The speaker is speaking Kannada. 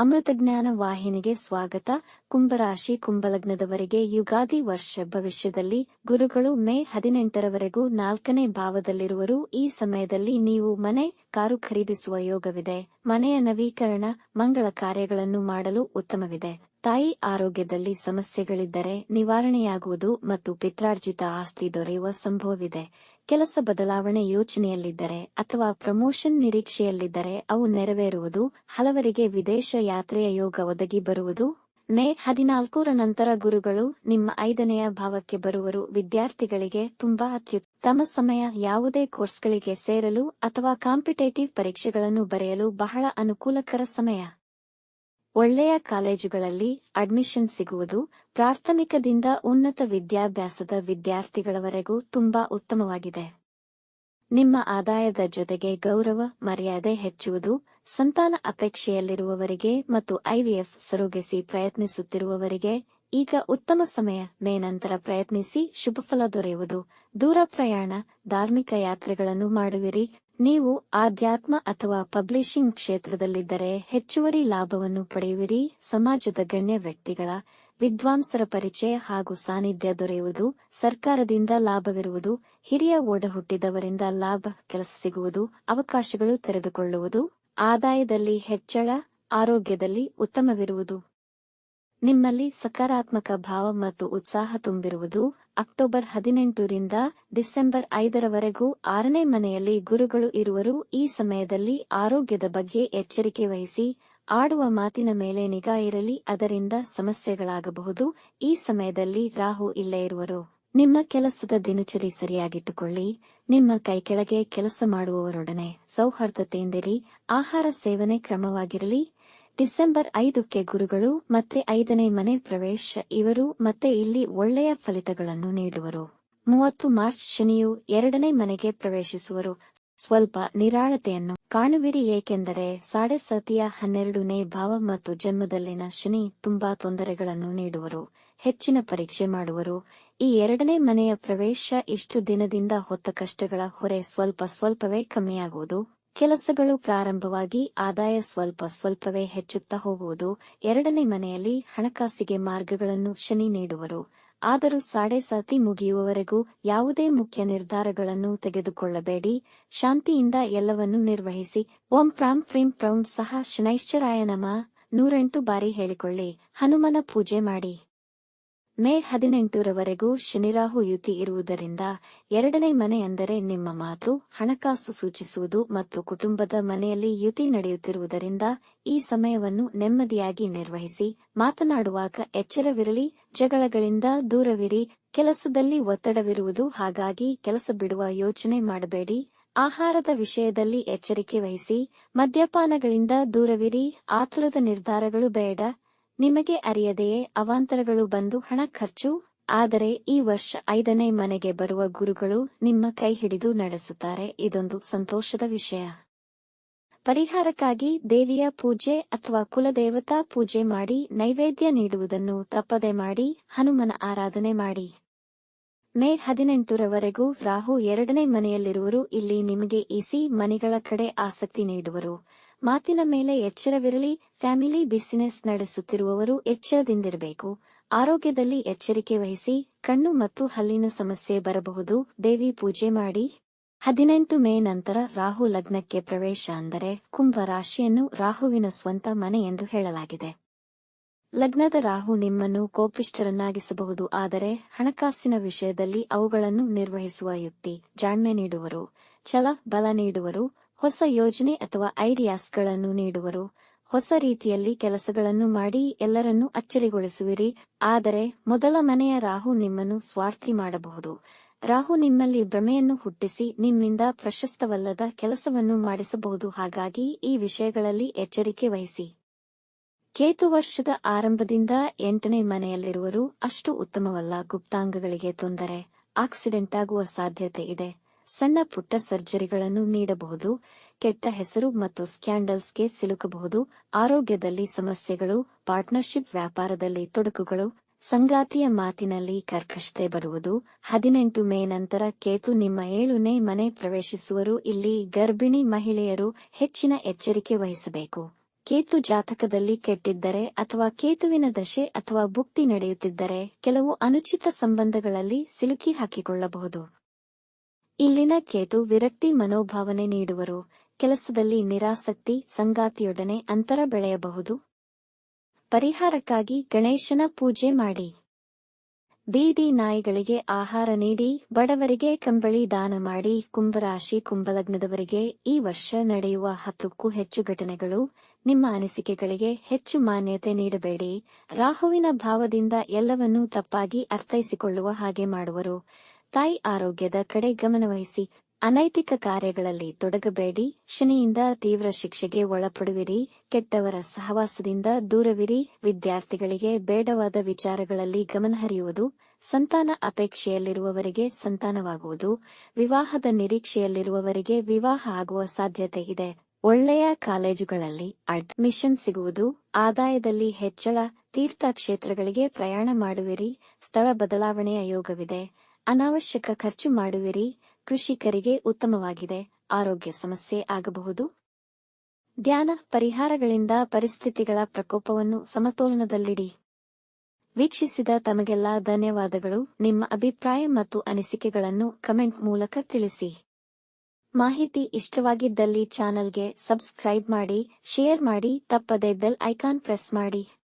ಅಮೃತಜ್ಞಾನ ವಾಹಿನಿಗೆ ಸ್ವಾಗತ. ಕುಂಭರಾಶಿ ಕುಂಭಲಗ್ನದವರೆಗೆ ಯುಗಾದಿ ವರ್ಷ ಭವಿಷ್ಯದಲ್ಲಿ ಗುರುಗಳು ಮೇ ಹದಿನೆಂಟರವರೆಗೂ ನಾಲ್ಕನೇ ಭಾವದಲ್ಲಿರುವರು. ಈ ಸಮಯದಲ್ಲಿ ನೀವು ಮನೆ ಕಾರು ಖರೀದಿಸುವ ಯೋಗವಿದೆ. ಮನೆಯ ನವೀಕರಣ, ಮಂಗಳ ಕಾರ್ಯಗಳನ್ನು ಮಾಡಲು ಉತ್ತಮವಿದೆ. ತಾಯಿ ಆರೋಗ್ಯದಲ್ಲಿ ಸಮಸ್ಯೆಗಳಿದ್ದರೆ ನಿವಾರಣೆಯಾಗುವುದು ಮತ್ತು ಪಿತ್ರಾರ್ಜಿತ ಆಸ್ತಿ ದೊರೆಯುವ ಸಂಭವವಿದೆ. ಕೆಲಸ ಬದಲಾವಣೆ ಯೋಚನೆಯಲ್ಲಿದ್ದರೆ ಅಥವಾ ಪ್ರಮೋಷನ್ ನಿರೀಕ್ಷೆಯಲ್ಲಿದ್ದರೆ ಅವು ನೆರವೇರುವುದು, ಹಲವರಿಗೆ ವಿದೇಶ ಯಾತ್ರೆಯ ಯೋಗ ಒದಗಿ ಬರುವುದು. ಮೇ ಹದಿನಾಲ್ಕರ ನಂತರ ಗುರುಗಳು ನಿಮ್ಮ ಐದನೆಯ ಭಾವಕ್ಕೆ ಬರುವರು. ವಿದ್ಯಾರ್ಥಿಗಳಿಗೆ ತುಂಬಾ ಅತ್ಯುತ್ತಮ ಸಮಯ ಯಾವುದೇ ಕೋರ್ಸ್ಗಳಿಗೆ ಸೇರಲು ಅಥವಾ ಕಾಂಪಿಟೇಟಿವ್ ಪರೀಕ್ಷೆಗಳನ್ನು ಬರೆಯಲು ಬಹಳ ಅನುಕೂಲಕರ ಸಮಯ. ಒಳ್ಳೆಯ ಕಾಲೇಜುಗಳಲ್ಲಿ ಅಡ್ಮಿಷನ್ ಸಿಗುವುದು ಪ್ರಾಥಮಿಕದಿಂದ ಉನ್ನತ ವಿದ್ಯಾಭ್ಯಾಸದ ವಿದ್ಯಾರ್ಥಿಗಳವರೆಗೂ ತುಂಬಾ ಉತ್ತಮವಾಗಿದೆ. ನಿಮ್ಮ ಆದಾಯದ ಜೊತೆಗೆ ಗೌರವ, ಮರ್ಯಾದೆ ಹೆಚ್ಚುವುದು, ಸಂತಾನ ಅಪೇಕ್ಷೆಯಲ್ಲಿರುವವರಿಗೆ ಮತ್ತು ಐವಿಎಫ್ ಸರೋಗೆಸಿ ಪ್ರಯತ್ನಿಸುತ್ತಿರುವವರಿಗೆ ಈಗ ಉತ್ತಮ ಸಮಯ. ಮೇ ನಂತರ ಪ್ರಯತ್ನಿಸಿ ಶುಭಫಲ ದೊರೆಯುವುದು. ದೂರ ಪ್ರಯಾಣ, ಧಾರ್ಮಿಕ ಯಾತ್ರೆಗಳನ್ನು ಮಾಡುವಿರಿ. ನೀವು ಆಧ್ಯಾತ್ಮ ಅಥವಾ ಪಬ್ಲಿಷಿಂಗ್ ಕ್ಷೇತ್ರದಲ್ಲಿದ್ದರೆ ಹೆಚ್ಚುವರಿ ಲಾಭವನ್ನು ಪಡೆಯುವಿರಿ. ಸಮಾಜದ ಗಣ್ಯ ವ್ಯಕ್ತಿಗಳ ವಿದ್ವಾಂಸರ ಪರಿಚಯ ಹಾಗೂ ಸಾನ್ನಿಧ್ಯ ದೊರೆಯುವುದು, ಸರ್ಕಾರದಿಂದ ಲಾಭವಿರುವುದು, ಹಿರಿಯ ಓಡ ಹುಟ್ಟಿದವರಿಂದ ಲಾಭ ಕೆಲಸ ಸಿಗುವುದು, ಅವಕಾಶಗಳು ತೆರೆದುಕೊಳ್ಳುವುದು, ಆದಾಯದಲ್ಲಿ ಹೆಚ್ಚಳ, ಆರೋಗ್ಯದಲ್ಲಿ ಉತ್ತಮವಿರುವುದು. ನಿಮ್ಮಲ್ಲಿ ಸಕಾರಾತ್ಮಕ ಭಾವ ಮತ್ತು ಉತ್ಸಾಹ ತುಂಬಿರುವುದು ಅಕ್ಟೋಬರ್ ಹದಿನೆಂಟರಿಂದ ಡಿಸೆಂಬರ್ ಐದರವರೆಗೂ ಆರನೇ ಮನೆಯಲ್ಲಿ ಗುರುಗಳು ಇರುವರು. ಈ ಸಮಯದಲ್ಲಿ ಆರೋಗ್ಯದ ಬಗ್ಗೆ ಎಚ್ಚರಿಕೆ ವಹಿಸಿ ಆಡುವ ಮಾತಿನ ಮೇಲೆ ನಿಗಾ ಇರಲಿ, ಅದರಿಂದ ಸಮಸ್ಯೆಗಳಾಗಬಹುದು. ಈ ಸಮಯದಲ್ಲಿ ರಾಹು ಇಲ್ಲೇ ಇರುವರು. ನಿಮ್ಮ ಕೆಲಸದ ದಿನಚರಿ ಸರಿಯಾಗಿಟ್ಟುಕೊಳ್ಳಿ. ನಿಮ್ಮ ಕೈಕೆಳಗೆ ಕೆಲಸ ಮಾಡುವವರೊಡನೆ ಸೌಹಾರ್ದತೆಯಿಂದಿರಿ. ಆಹಾರ ಸೇವನೆ ಕ್ರಮವಾಗಿರಲಿ. ಡಿಸೆಂಬರ್ ಐದಕ್ಕೆ ಗುರುಗಳು ಮತ್ತೆ ಐದನೇ ಮನೆ ಪ್ರವೇಶ, ಇವರು ಮತ್ತೆ ಇಲ್ಲಿ ಒಳ್ಳೆಯ ಫಲಿತಗಳನ್ನು ನೀಡುವರು. ಮೂವತ್ತು ಮಾರ್ಚ್ ಶನಿಯು ಎರಡನೇ ಮನೆಗೆ ಪ್ರವೇಶಿಸುವರು. ಸ್ವಲ್ಪ ನಿರಾಳತೆಯನ್ನು ಕಾಣುವಿರಿ, ಏಕೆಂದರೆ ಸಾಡೆ ಸತಿಯ ಹನ್ನೆರಡನೇ ಭಾವ ಮತ್ತು ಜನ್ಮದಲ್ಲಿನ ಶನಿ ತುಂಬಾ ತೊಂದರೆಗಳನ್ನು ನೀಡುವರು, ಹೆಚ್ಚಿನ ಪರೀಕ್ಷೆ ಮಾಡುವರು. ಈ ಎರಡನೇ ಮನೆಯ ಪ್ರವೇಶ ಇಷ್ಟು ದಿನದಿಂದ ಹೊತ್ತ ಕಷ್ಟಗಳ ಹೊರೆ ಸ್ವಲ್ಪ ಸ್ವಲ್ಪವೇ ಕಮ್ಮಿಯಾಗುವುದು. ಕೆಲಸಗಳು ಪ್ರಾರಂಭವಾಗಿ ಆದಾಯ ಸ್ವಲ್ಪ ಸ್ವಲ್ಪವೇ ಹೆಚ್ಚುತ್ತಾ ಹೋಗುವುದು ಎರಡನೇ ಮನೆಯಲ್ಲಿ ಹಣಕಾಸಿಗೆ ಮಾರ್ಗಗಳನ್ನು ಶನಿ ನೀಡುವರು. ಆದರೂ ಸಾಡೆ ಸಾತಿ ಮುಗಿಯುವವರೆಗೂ ಯಾವುದೇ ಮುಖ್ಯ ನಿರ್ಧಾರಗಳನ್ನು ತೆಗೆದುಕೊಳ್ಳಬೇಡಿ. ಶಾಂತಿಯಿಂದ ಎಲ್ಲವನ್ನೂ ನಿರ್ವಹಿಸಿ. ಓಂ ಪ್ರಾಂ ಪ್ರೀಂ ಪ್ರೌಂ ಸಹ ಶನೈಶ್ಚರಾಯ ನಮ. ನೂರೆಂಟು ಬಾರಿ ಹೇಳಿಕೊಳ್ಳಿ. ಹನುಮನ ಪೂಜೆ ಮಾಡಿ. ಮೇ ಹದಿನೆಂಟರವರೆಗೂ ಶನಿರಾಹು ಯುತಿ ಇರುವುದರಿಂದ ಎರಡನೇ ಮನೆ ಅಂದರೆ ನಿಮ್ಮ ಮಾತು, ಹಣಕಾಸು ಸೂಚಿಸುವುದು ಮತ್ತು ಕುಟುಂಬದ ಮನೆಯಲ್ಲಿ ಯುತಿ ನಡೆಯುತ್ತಿರುವುದರಿಂದ ಈ ಸಮಯವನ್ನು ನೆಮ್ಮದಿಯಾಗಿ ನಿರ್ವಹಿಸಿ, ಮಾತನಾಡುವಾಗ ಎಚ್ಚರವಿರಲಿ, ಜಗಳಗಳಿಂದ ದೂರವಿರಿ, ಕೆಲಸದಲ್ಲಿ ಒತ್ತಡವಿರುವುದು ಹಾಗಾಗಿ ಕೆಲಸ ಬಿಡುವ ಯೋಚನೆ ಮಾಡಬೇಡಿ, ಆಹಾರದ ವಿಷಯದಲ್ಲಿ ಎಚ್ಚರಿಕೆ ವಹಿಸಿ, ಮದ್ಯಪಾನಗಳಿಂದ ದೂರವಿರಿ, ಆತುರದ ನಿರ್ಧಾರಗಳು ಬೇಡ ನಿಮಗೆ ಅರಿಯದೆಯೇ ಅವಾಂತರಗಳು ಬಂದು ಹಣ ಖರ್ಚು, ಆದರೆ ಈ ವರ್ಷ ಐದನೇ ಮನೆಗೆ ಬರುವ ಗುರುಗಳು ನಿಮ್ಮ ಕೈ ಹಿಡಿದು ನಡೆಸುತ್ತಾರೆ. ಇದೊಂದು ಸಂತೋಷದ ವಿಷಯ. ಪರಿಹಾರಕ್ಕಾಗಿ ದೇವಿಯ ಪೂಜೆ ಅಥವಾ ಕುಲದೇವತಾ ಪೂಜೆ ಮಾಡಿ, ನೈವೇದ್ಯ ನೀಡುವುದನ್ನು ತಪ್ಪದೆ ಮಾಡಿ, ಹನುಮನ ಆರಾಧನೆ ಮಾಡಿ. ಮೇ ಹದಿನೆಂಟರವರೆಗೂ ರಾಹು ಎರಡನೇ ಮನೆಯಲ್ಲಿರುವರು. ಇಲ್ಲಿ ನಿಮಗೆ ಇಸಿ ಮನೆಗಳ ಕಡೆ ಆಸಕ್ತಿ ನೀಡುವರು. ಮಾತಿನ ಮೇಲೆ ಎಚ್ಚರವಿರಲಿ, ಫ್ಯಾಮಿಲಿ ಬಿಸಿನೆಸ್ ನಡೆಸುತ್ತಿರುವವರು ಎಚ್ಚರದಿಂದಿರಬೇಕು. ಆರೋಗ್ಯದಲ್ಲಿ ಎಚ್ಚರಿಕೆ ವಹಿಸಿ, ಕಣ್ಣು ಮತ್ತು ಹಲ್ಲಿನ ಸಮಸ್ಯೆ ಬರಬಹುದು. ದೇವಿ ಪೂಜೆ ಮಾಡಿ. ಹದಿನೆಂಟು ಮೇ ನಂತರ ರಾಹು ಲಗ್ನಕ್ಕೆ ಪ್ರವೇಶ ಅಂದರೆ ಕುಂಭ ರಾಶಿಯನ್ನು ರಾಹುವಿನ ಸ್ವಂತ ಮನೆ ಎಂದು ಹೇಳಲಾಗಿದೆ. ಲಗ್ನದ ರಾಹು ನಿಮ್ಮನ್ನು ಕೋಪಿಷ್ಠರನ್ನಾಗಿಸಬಹುದು, ಆದರೆ ಹಣಕಾಸಿನ ವಿಷಯದಲ್ಲಿ ಅವುಗಳನ್ನು ನಿರ್ವಹಿಸುವ ಯುಕ್ತಿ, ಜಾಣ್ಮೆ ನೀಡುವರು, ಛಲ, ಬಲ ನೀಡುವರು ಹೊಸ ಯೋಜನೆ ಅಥವಾ ಐಡಿಯಾಸ್ಗಳನ್ನು ನೀಡುವರು. ಹೊಸ ರೀತಿಯಲ್ಲಿ ಕೆಲಸಗಳನ್ನು ಮಾಡಿ ಎಲ್ಲರನ್ನೂ ಅಚ್ಚರಿಗೊಳಿಸುವಿರಿ. ಆದರೆ ಮೊದಲ ಮನೆಯ ರಾಹು ನಿಮ್ಮನ್ನು ಸ್ವಾರ್ಥಿ ಮಾಡಬಹುದು. ರಾಹು ನಿಮ್ಮಲ್ಲಿ ಭ್ರಮೆಯನ್ನು ಹುಟ್ಟಿಸಿ ನಿಮ್ಮಿಂದ ಪ್ರಶಸ್ತವಲ್ಲದ ಕೆಲಸವನ್ನು ಮಾಡಿಸಬಹುದು. ಹಾಗಾಗಿ ಈ ವಿಷಯಗಳಲ್ಲಿ ಎಚ್ಚರಿಕೆ ವಹಿಸಿ. ಕೇತು ವರ್ಷದ ಆರಂಭದಿಂದ ಎಂಟನೇ ಮನೆಯಲ್ಲಿರುವರು. ಅಷ್ಟು ಉತ್ತಮವಲ್ಲ. ಗುಪ್ತಾಂಗಗಳಿಗೆ ತೊಂದರೆ, ಆಕ್ಸಿಡೆಂಟ್ ಆಗುವ ಸಾಧ್ಯತೆ ಇದೆ. ಸಣ್ಣ ಪುಟ್ಟ ಸರ್ಜರಿಗಳನ್ನು ನೀಡಬಹುದು, ಕೆಟ್ಟ ಹೆಸರು ಮತ್ತು ಸ್ಕ್ಯಾಂಡಲ್ಸ್ಗೆ ಸಿಲುಕಬಹುದು, ಆರೋಗ್ಯದಲ್ಲಿ ಸಮಸ್ಯೆಗಳು, ಪಾರ್ಟ್ನರ್ಶಿಪ್ ವ್ಯಾಪಾರದಲ್ಲಿ ತೊಡಕುಗಳು, ಸಂಗಾತಿಯ ಮಾತಿನಲ್ಲಿ ಕರ್ಕಶತೆ ಬರುವುದು, ಹದಿನೆಂಟು ಮೇ ನಂತರ ಕೇತು ನಿಮ್ಮ ಏಳುನೇ ಮನೆ ಪ್ರವೇಶಿಸುವರು, ಇಲ್ಲಿ ಗರ್ಭಿಣಿ ಮಹಿಳೆಯರು ಹೆಚ್ಚಿನ ಎಚ್ಚರಿಕೆ ವಹಿಸಬೇಕು. ಕೇತು ಜಾತಕದಲ್ಲಿ ಕೆಟ್ಟಿದ್ದರೆ ಅಥವಾ ಕೇತುವಿನ ದಶೆ ಅಥವಾ ಭುಕ್ತಿ ನಡೆಯುತ್ತಿದ್ದರೆ, ಕೆಲವು ಅನುಚಿತ ಸಂಬಂಧಗಳಲ್ಲಿ ಸಿಲುಕಿ ಹಾಕಿಕೊಳ್ಳಬಹುದು. ಇಲ್ಲಿನ ಕೇತು ವಿರಕ್ತಿ ಮನೋಭಾವನೆ ನೀಡುವರು. ಕೆಲಸದಲ್ಲಿ ನಿರಾಸಕ್ತಿ, ಸಂಗಾತಿಯೊಡನೆ ಅಂತರ ಬೆಳೆಯಬಹುದು. ಪರಿಹಾರಕ್ಕಾಗಿ ಗಣೇಶನ ಪೂಜೆ ಮಾಡಿ. ಬೀದಿ ನಾಯಿಗಳಿಗೆ ಆಹಾರ ನೀಡಿ, ಬಡವರಿಗೆ ಕಂಬಳಿ ದಾನ ಮಾಡಿ, ಕುಂಭರಾಶಿ ಕುಂಭಲಗ್ನದವರಿಗೆ ಈ ವರ್ಷ ನಡೆಯುವ ಹತ್ತಕ್ಕೂ ಹೆಚ್ಚು ಘಟನೆಗಳು ನಿಮ್ಮ ಅನಿಸಿಕೆಗಳಿಗೆ ಹೆಚ್ಚು ಮಾನ್ಯತೆ ನೀಡಬೇಡಿ. ರಾಹುವಿನ ಭಾವದಿಂದ ಎಲ್ಲವನ್ನೂ ತಪ್ಪಾಗಿ ಅರ್ಥೈಸಿಕೊಳ್ಳುವ ಹಾಗೆ ಮಾಡುವರು. ತಾಯಿ ಆರೋಗ್ಯದ ಕಡೆ ಗಮನವಹಿಸಿ ಅನೈತಿಕ ಕಾರ್ಯಗಳಲ್ಲಿ ತೊಡಗಬೇಡಿ, ಶನಿಯಿಂದ ತೀವ್ರ ಶಿಕ್ಷೆಗೆ ಒಳಪಡುವಿರಿ, ಕೆಟ್ಟವರ ಸಹವಾಸದಿಂದ ದೂರವಿರಿ, ವಿದ್ಯಾರ್ಥಿಗಳಿಗೆ ಬೇಡವಾದ ವಿಚಾರಗಳಲ್ಲಿ ಗಮನಹರಿಯುವುದು ಸಂತಾನ ಅಪೇಕ್ಷೆಯಲ್ಲಿರುವವರಿಗೆ ಸಂತಾನವಾಗುವುದು, ವಿವಾಹದ ನಿರೀಕ್ಷೆಯಲ್ಲಿರುವವರಿಗೆ ವಿವಾಹ ಆಗುವ ಸಾಧ್ಯತೆ ಇದೆ. ಒಳ್ಳೆಯ ಕಾಲೇಜುಗಳಲ್ಲಿ ಅಡ್ಮಿಷನ್ ಸಿಗುವುದು, ಆದಾಯದಲ್ಲಿ ಹೆಚ್ಚಳ ತೀರ್ಥಕ್ಷೇತ್ರಗಳಿಗೆ ಪ್ರಯಾಣ ಮಾಡುವಿರಿ, ಸ್ಥಳ ಬದಲಾವಣೆಯ ಯೋಗವಿದೆ. ಅನಾವಶ್ಯಕ ಖರ್ಚು ಮಾಡುವಿರಿ. ಕೃಷಿಕರಿಗೆ ಉತ್ತಮವಾಗಿದೆ. ಆರೋಗ್ಯ ಸಮಸ್ಯೆ ಆಗಬಹುದು. ಧ್ಯಾನ ಪರಿಹಾರಗಳಿಂದ ಪರಿಸ್ಥಿತಿಗಳ ಪ್ರಕೋಪವನ್ನು ಸಮತೋಲನದಲ್ಲಿಡಿ. ವೀಕ್ಷಿಸಿದ ತಮಗೆಲ್ಲ ಧನ್ಯವಾದಗಳು. ನಿಮ್ಮ ಅಭಿಪ್ರಾಯ ಮತ್ತು ಅನಿಸಿಕೆಗಳನ್ನು ಕಮೆಂಟ್ ಮೂಲಕ ತಿಳಿಸಿ. ಮಾಹಿತಿ ಇಷ್ಟವಾಗಿದ್ದಲ್ಲಿ ಚಾನೆಲ್ಗೆ ಸಬ್ಸ್ಕ್ರೈಬ್ ಮಾಡಿ, ಶೇರ್ ಮಾಡಿ, ತಪ್ಪದೆ ಬೆಲ್ ಐಕಾನ್ ಪ್ರೆಸ್ ಮಾಡಿ.